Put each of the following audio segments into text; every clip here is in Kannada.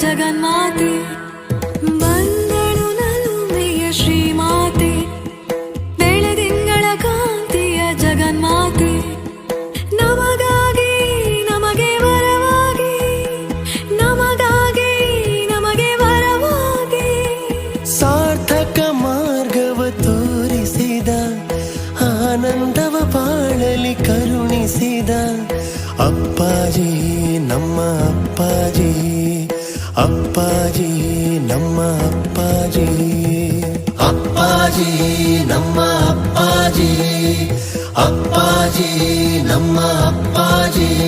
ಜಗನ್ಮಾತೆ, ಬಂದಳು ನಲುಮೆಯ ಶ್ರೀಮಾತೆ ಬೆಳೆದಿಂಗಳ ಕಾಂತಿಯ ಜಗನ್ಮಾತೆ, ನಮಗಾಗಿ, ನಮಗೆ ಬರವಾಗಿ ನಮಗಾಗಿ, ನಮಗೆ ಬರವಾಗಿ ಸಾರ್ಥಕ ಮಾರ್ಗವ ತೋರಿಸಿದ, ಆನಂದವ ಪಾಳಲಿ ಕರುಣಿಸಿದ, ಅಪ್ಪಾಜಿ, ನಮ್ಮ ಅಪ್ಪಾಜಿ. ನಮ್ಮ ಅಪ್ಪಾಜಿ. ಅಪ್ಪಾಜಿ ನಮ್ಮ ಅಪ್ಪಾಜಿ. ಅಪ್ಪಾಜಿ ನಮ್ಮ ಅಪ್ಪಾಜಿ.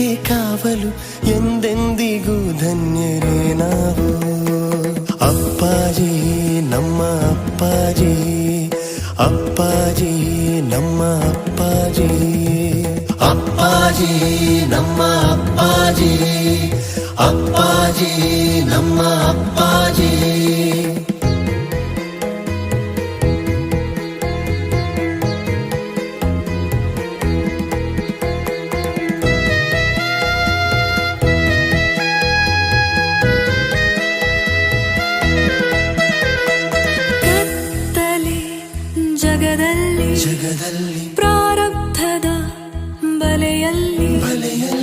ಜೀವಕ್ಕೆ ಕಾವಲು, ಎಂದೆಂದಿಗೂ ಧನ್ಯರೇ ನಾವು. ಅಪ್ಪಾಜಿ, ನಮ್ಮ ಅಪ್ಪಾಜಿ ಅಪ್ಪಾಜಿ, ನಮ್ಮ ಅಪ್ಪಾಜಿ. ಅಪ್ಪಾಜಿ, ನಮ್ಮ ಅಪ್ಪಾಜಿ ಅಪ್ಪಾಜಿ, ನಮ್ಮ ಅಪ್ಪಾಜಿ. ಪ್ರಾರಬ್ಧದ ಬಲೆಯಲ್ಲಿ. ಬಲೆಯಲ್ಲಿ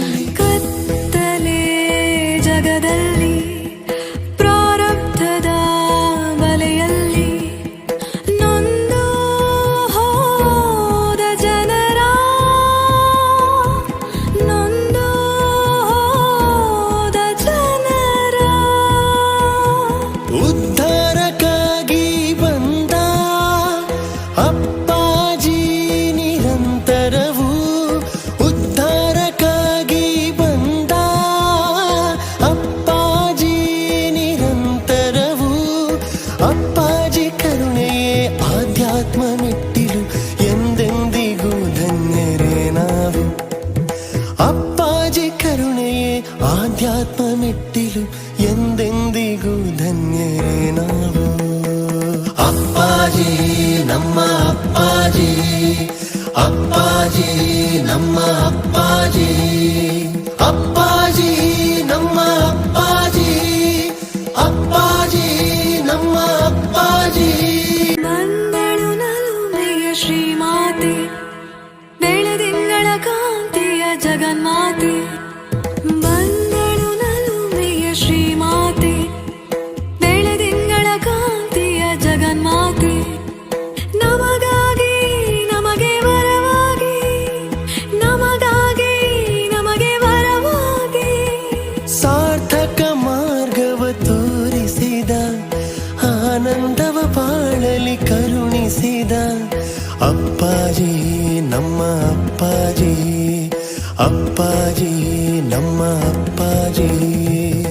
ನಮ್ಮ ಅಪ್ಪಾಜಿ ಅಪ್ಪಾಜಿ, ನಮ್ಮ ಅಪ್ಪಾಜಿ ಅಪ್ಪಾಜಿ, ನಮ್ಮ ಅಪ್ಪಾಜಿ ಅಪ್ಪಾಜಿ, ನಮ್ಮ ಅಪ್ಪಾಜಿ. ಬಂದಳು ನಲುಮೆಯ ಶ್ರೀಮಾತೆ ಬೆಳೆದಿಂಗಳ ಕಾಂತಿಯ ಜಗನ್ಮಾತೆ. ಅಪ್ಪಾಜಿ ನಮ್ಮ ಅಪ್ಪಾಜಿ. ಅಪ್ಪಾಜಿ ನಮ್ಮ ಅಪ್ಪಾಜಿ.